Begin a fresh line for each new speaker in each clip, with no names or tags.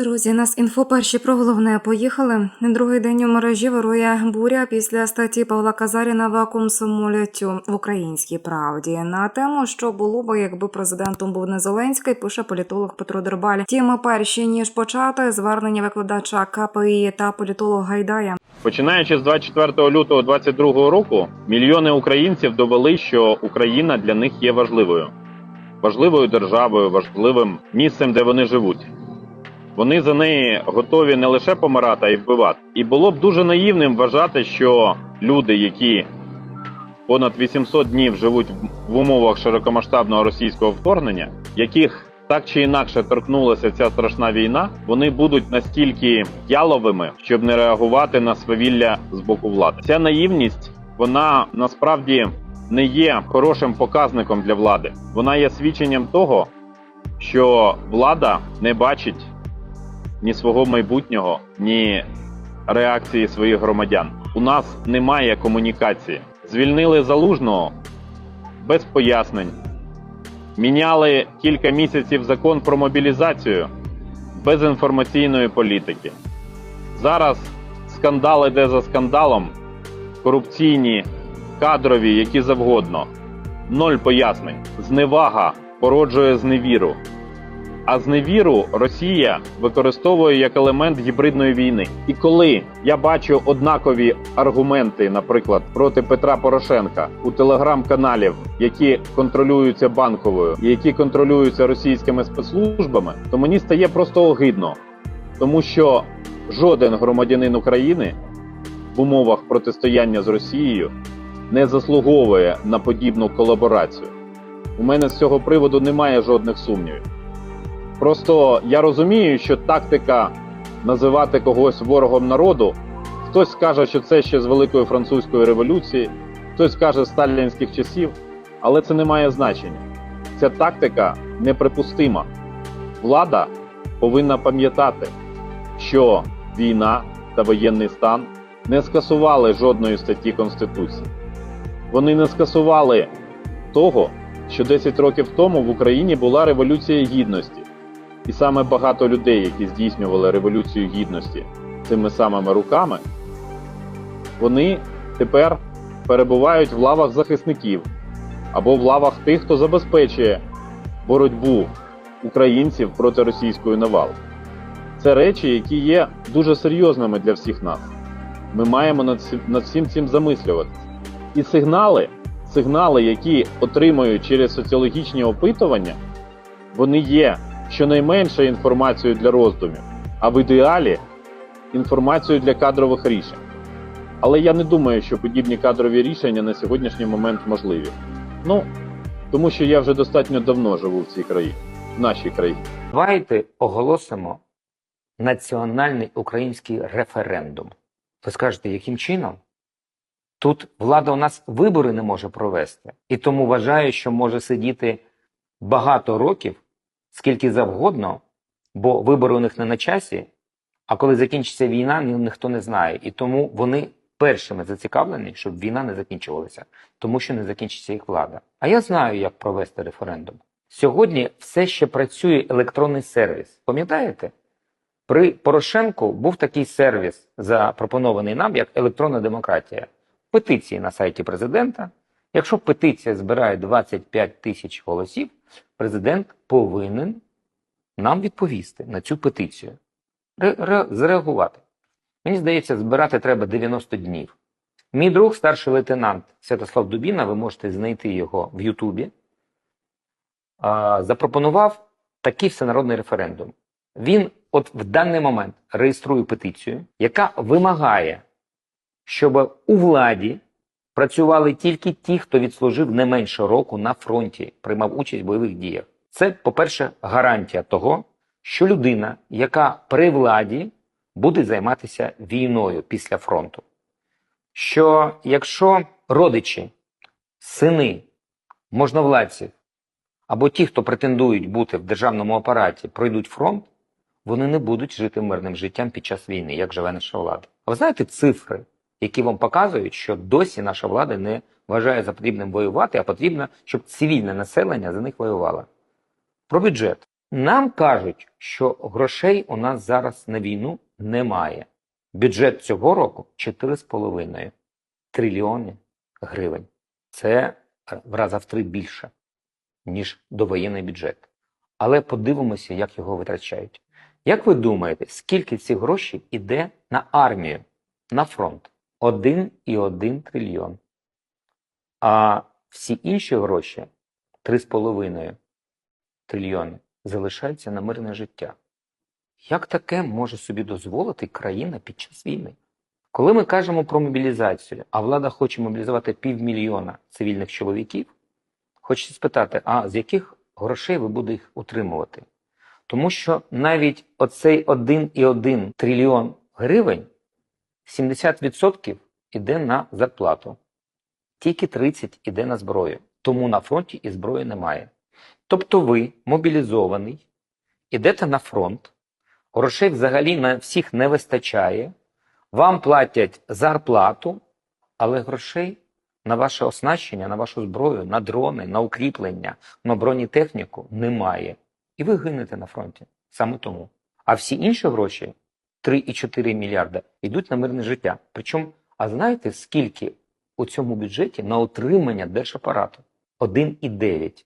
Друзі, нас інфо перші про головне поїхали. Другий день у мережі вирує буря після статті Павла Казаріна вакуум самолітю в українській правді на тему, що було би, якби президентом був не Зеленський, пише політолог Петро Дербаль. Тіми перші ніж почати звернення викладача КПІ та політолога Гайдая.
Починаючи з 24 лютого 2022 року, мільйони українців довели, що Україна для них є важливою, важливою державою, важливим місцем, де вони живуть. Вони за неї готові не лише помирати, а й вбивати. І було б дуже наївним вважати, що люди, які понад 800 днів живуть в умовах широкомасштабного російського вторгнення, яких так чи інакше торкнулася ця страшна війна, вони будуть настільки яловими, щоб не реагувати на свавілля з боку влади. Ця наївність вона насправді не є хорошим показником для влади. Вона є свідченням того, що влада не бачить ні свого майбутнього, ні реакції своїх громадян. У нас немає комунікації. Звільнили залужного без пояснень. Міняли кілька місяців закон про мобілізацію без інформаційної політики. Зараз скандал іде за скандалом, корупційні, кадрові, які завгодно. Ноль пояснень. Зневага породжує зневіру. А зневіру Росія використовує як елемент гібридної війни. І коли я бачу однакові аргументи, наприклад, проти Петра Порошенка у телеграм-каналів, які контролюються банковою і які контролюються російськими спецслужбами, то мені стає просто огидно, тому що жоден громадянин України в умовах протистояння з Росією не заслуговує на подібну колаборацію. У мене з цього приводу немає жодних сумнівів. Просто я розумію, що тактика називати когось ворогом народу, хтось скаже, що це ще з Великої французької революції, хтось скаже з сталінських часів, але це не має значення. Ця тактика неприпустима. Влада повинна пам'ятати, що війна та воєнний стан не скасували жодної статті Конституції. Вони не скасували того, що 10 років тому в Україні була революція гідності. І саме багато людей, які здійснювали революцію гідності цими самими руками, вони тепер перебувають в лавах захисників або в лавах тих, хто забезпечує боротьбу українців проти російської навали. Це речі, які є дуже серйозними для всіх нас. Ми маємо над всім цим замислюватися. І сигнали, сигнали, які отримують через соціологічні опитування, вони є щонайменше інформацією для роздумів, а в ідеалі інформацією для кадрових рішень. Але я не думаю, що подібні кадрові рішення на сьогоднішній момент можливі. Ну, тому що я вже достатньо давно живу в цій країні, в нашій країні.
Давайте оголосимо національний український референдум. Ви скажете, яким чином? Тут влада у нас вибори не може провести, і тому вважає, що може сидіти багато років, скільки завгодно, бо вибори у них не на часі, а коли закінчиться війна, ні- ніхто не знає. І тому вони першими зацікавлені, щоб війна не закінчувалася, тому що не закінчиться їх влада. А я знаю, як провести референдум. Сьогодні все ще працює електронний сервіс. Пам'ятаєте? При Порошенку був такий сервіс, запропонований нам як електронна демократія. Петиції на сайті президента. Якщо петиція збирає 25 тисяч голосів, президент повинен нам відповісти на цю петицію, ре- ре- зреагувати. Мені здається, збирати треба 90 днів. Мій друг, старший лейтенант Святослав Дубіна, ви можете знайти його в Ютубі, запропонував такий всенародний референдум. Він от в даний момент реєструє петицію, яка вимагає, щоб у владі працювали тільки ті, хто відслужив не менше року на фронті, приймав участь в бойових діях. Це, по-перше, гарантія того, що людина, яка при владі, буде займатися війною після фронту. Що якщо родичі, сини, можновладців або ті, хто претендують бути в державному апараті, пройдуть фронт, вони не будуть жити мирним життям під час війни, як живе наша влада. А ви знаєте цифри, які вам показують, що досі наша влада не вважає за потрібним воювати, а потрібно, щоб цивільне населення за них воювало. Про бюджет. Нам кажуть, що грошей у нас зараз на війну немає. Бюджет цього року 4,5 трильйони гривень. Це в раза в три більше, ніж довоєнний бюджет. Але подивимося, як його витрачають. Як ви думаєте, скільки цих грошей іде на армію, на фронт? 1,1 трильйон. А всі інші гроші 3,5 трильйони залишаються на мирне життя. Як таке може собі дозволити країна під час війни? Коли ми кажемо про мобілізацію, а влада хоче мобілізувати півмільйона цивільних чоловіків, хочеться спитати, а з яких грошей ви будете їх утримувати? Тому що навіть оцей 1,1 трильйон гривень 70% іде на зарплату, тільки 30% іде на зброю. Тому на фронті і зброї немає. Тобто ви мобілізований, ідете на фронт, грошей взагалі на всіх не вистачає, вам платять зарплату, але грошей на ваше оснащення, на вашу зброю, на дрони, на укріплення, на бронетехніку немає. І ви гинете на фронті. Саме тому. А всі інші гроші 3,4 мільярда йдуть на мирне життя. Причому, а знаєте, скільки у цьому бюджеті на утримання держапарату? 1,9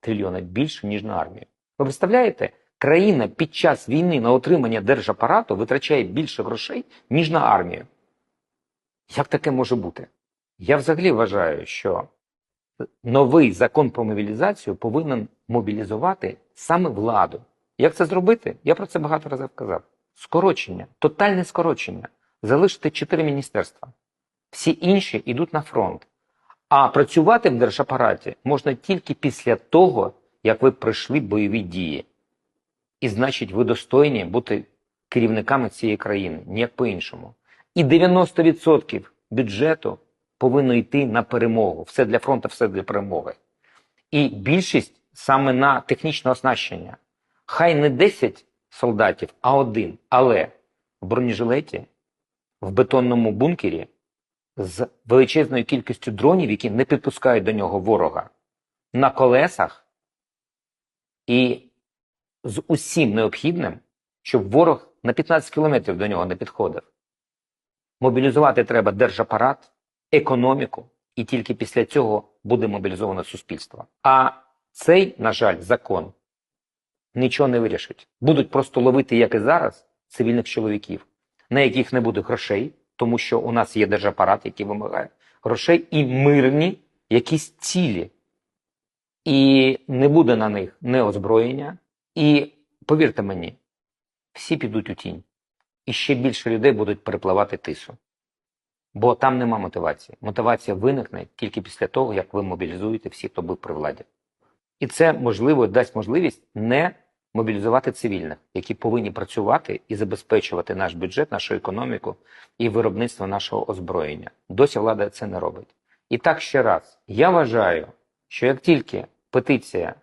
трильйона більше, ніж на армію. Ви представляєте, країна під час війни на утримання держапарату витрачає більше грошей, ніж на армію. Як таке може бути? Я взагалі вважаю, що новий закон про мобілізацію повинен мобілізувати саме владу. Як це зробити? Я про це багато разів казав. Скорочення, тотальне скорочення. Залишити чотири міністерства. Всі інші йдуть на фронт. А працювати в держапараті можна тільки після того, як ви пройшли бойові дії. І значить, ви достойні бути керівниками цієї країни, ніяк по-іншому. І 90% бюджету повинно йти на перемогу. Все для фронту, все для перемоги. І більшість саме на технічне оснащення. Хай не 10 солдатів, а один. Але в бронежилеті, в бетонному бункері з величезною кількістю дронів, які не підпускають до нього ворога, на колесах і з усім необхідним, щоб ворог на 15 кілометрів до нього не підходив. Мобілізувати треба держапарат, економіку, і тільки після цього буде мобілізоване суспільство. А цей, на жаль, закон нічого не вирішить. Будуть просто ловити, як і зараз, цивільних чоловіків, на яких не буде грошей, тому що у нас є держапарат, який вимагає грошей, і мирні якісь цілі. І не буде на них не озброєння. І повірте мені, всі підуть у тінь. І ще більше людей будуть перепливати тису. Бо там нема мотивації. Мотивація виникне тільки після того, як ви мобілізуєте всіх, хто був при владі. І це можливо дасть можливість не мобілізувати цивільних, які повинні працювати і забезпечувати наш бюджет, нашу економіку і виробництво нашого озброєння. Досі влада це не робить. І так ще раз, я вважаю, що як тільки петиція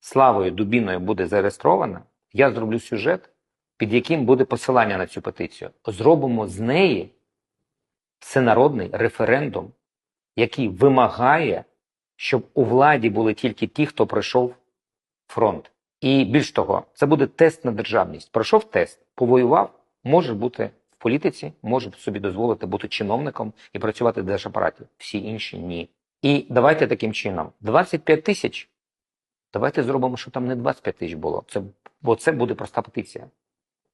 Славою Дубіною буде зареєстрована, я зроблю сюжет, під яким буде посилання на цю петицію. Зробимо з неї всенародний референдум, який вимагає, щоб у владі були тільки ті, хто пройшов фронт. І більш того, це буде тест на державність. Пройшов тест, повоював, може бути в політиці, може собі дозволити бути чиновником і працювати в держапараті. Всі інші ні. І давайте таким чином: 25 тисяч. Давайте зробимо, що там не 25 тисяч було. Це, бо це буде проста петиція.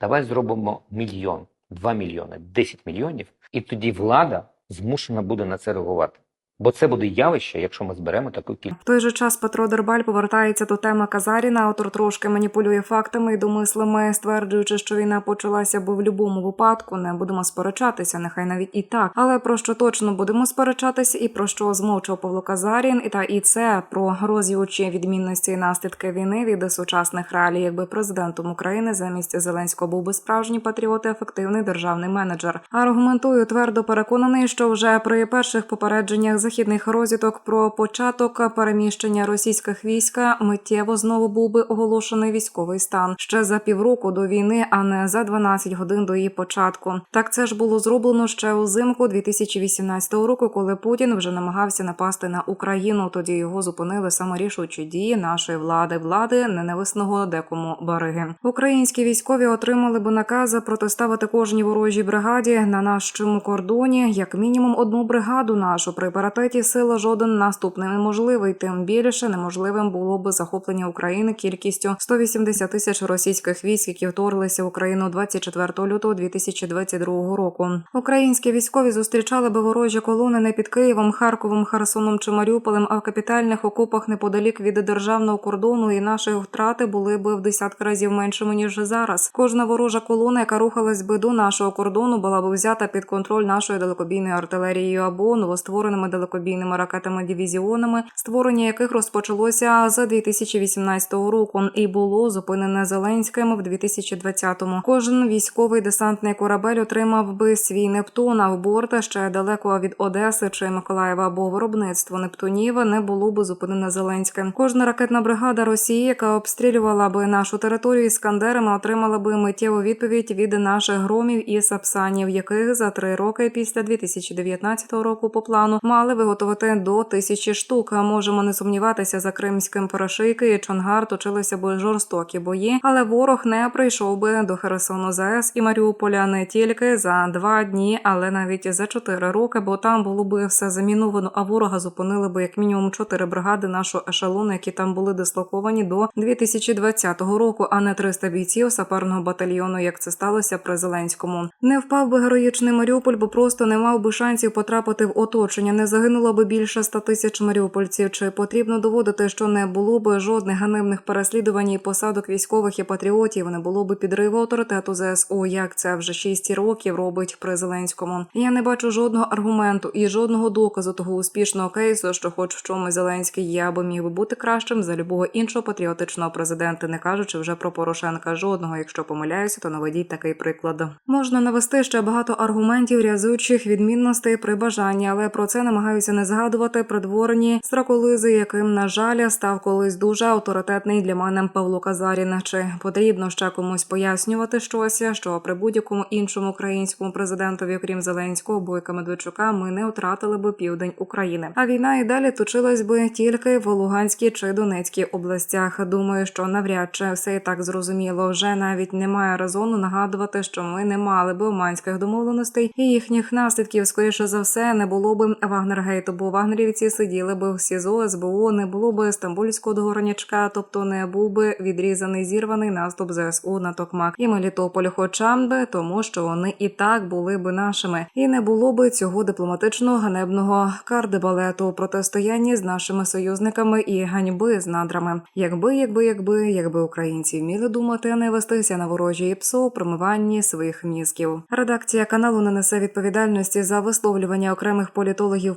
Давай зробимо мільйон, 2 мільйони, 10 мільйонів, і тоді влада змушена буде на це реагувати. Бо це буде явище, якщо ми зберемо таку кількість.
В той же час Петро Дербаль повертається до теми Казаріна. Автор трошки маніпулює фактами і домислами, стверджуючи, що війна почалася, бо в будь-якому випадку не будемо сперечатися, нехай навіть і так. Але про що точно будемо сперечатися, і про що змовчав Павло Казарін, і та і це про роз'ючі відмінності і наслідки війни від сучасних реалій, якби президентом України замість Зеленського був би справжній патріот, і ефективний державний менеджер. Аргументую твердо переконаний, що вже при перших попередженнях західних розвідок про початок переміщення російських війська миттєво знову був би оголошений військовий стан ще за півроку до війни, а не за 12 годин до її початку. Так це ж було зроблено ще узимку 2018 року, коли Путін вже намагався напасти на Україну. Тоді його зупинили саморішучі дії нашої влади, влади ненависного декому бариги. Українські військові отримали би накази протиставити кожній ворожій бригаді на нашому кордоні, як мінімум одну бригаду нашу при паритеті сила жоден наступ неможливий. Тим більше неможливим було би захоплення України кількістю 180 тисяч російських військ, які вторглися в Україну 24 лютого 2022 року. Українські військові зустрічали би ворожі колони не під Києвом, Харковом, Херсоном чи Маріуполем, а в капітальних окопах неподалік від державного кордону, і наші втрати були би в десятки разів меншими ніж зараз. Кожна ворожа колона, яка рухалась би до нашого кордону, була б взята під контроль нашою далекобійною артилерією або новоствореними далекобійними ракетами дивізіонами, створення яких розпочалося з 2018 року і було зупинене Зеленським в 2020-му. Кожен військовий десантний корабель отримав би свій Нептун, а в борта ще далеко від Одеси чи Миколаєва або виробництво Нептунів не було б зупинене Зеленським. Кожна ракетна бригада Росії, яка обстрілювала би нашу територію іскандерами, отримала би миттєву відповідь від наших громів і сапсанів, яких за три роки після 2019 року по плану мали виготовити до тисячі штук. Можемо не сумніватися за кримським Порошийки і Чонгар точилися би жорстокі бої, але ворог не прийшов би до Херсону ЗАЕС і Маріуполя не тільки за два дні, але навіть за чотири роки, бо там було би все заміновано. А ворога зупинили би як мінімум чотири бригади нашого ешелону, які там були дислоковані до 2020 року, а не 300 бійців саперного батальйону, як це сталося при Зеленському. Не впав би героїчний Маріуполь, бо просто не мав би шансів потрапити в оточення. Не загинуло би більше 100 тисяч маріупольців. Чи потрібно доводити, що не було би жодних ганебних переслідувань і посадок військових і патріотів, не було би підриву авторитету ЗСУ, як це вже 6 років робить при Зеленському. Я не бачу жодного аргументу і жодного доказу того успішного кейсу, що, хоч в чомусь Зеленський є або міг би бути кращим за любого іншого патріотичного президента, не кажучи вже про Порошенка. Жодного, якщо помиляюся, то наведіть такий приклад. Можна навести ще багато аргументів рязучих відмінностей при бажанні, але про це намагаюся не згадувати придворні страколизи, яким на жаль став колись дуже авторитетний для мене Павло Казарін. Чи потрібно ще комусь пояснювати щось, що при будь-якому іншому українському президентові, крім Зеленського, Бойка Медведчука, ми не втратили би південь України. А війна і далі точилась би тільки в Луганській чи Донецькій областях. Думаю, що навряд чи все і так зрозуміло. Вже навіть немає резону нагадувати, що ми не мали би оманських домовленостей і їхніх наслідків. Скоріше за все, не було би Вагнергейту, бо вагнерівці сиділи би в СІЗО, СБУ, не було би стамбульського договорнячка, тобто не був би відрізаний зірваний наступ ЗСУ на Токмак і Мелітополь, хоча б тому, що вони і так були би нашими, і не було би цього дипломатичного ганебного кардебалету протистоянні з нашими союзниками і ганьби з надрами. Якби, якби, якби, якби українці вміли думати, не вестися на ворожі ПСО промиванні своїх мізків. Редакція каналу не несе відповідальності за висловлювання окремих політологів,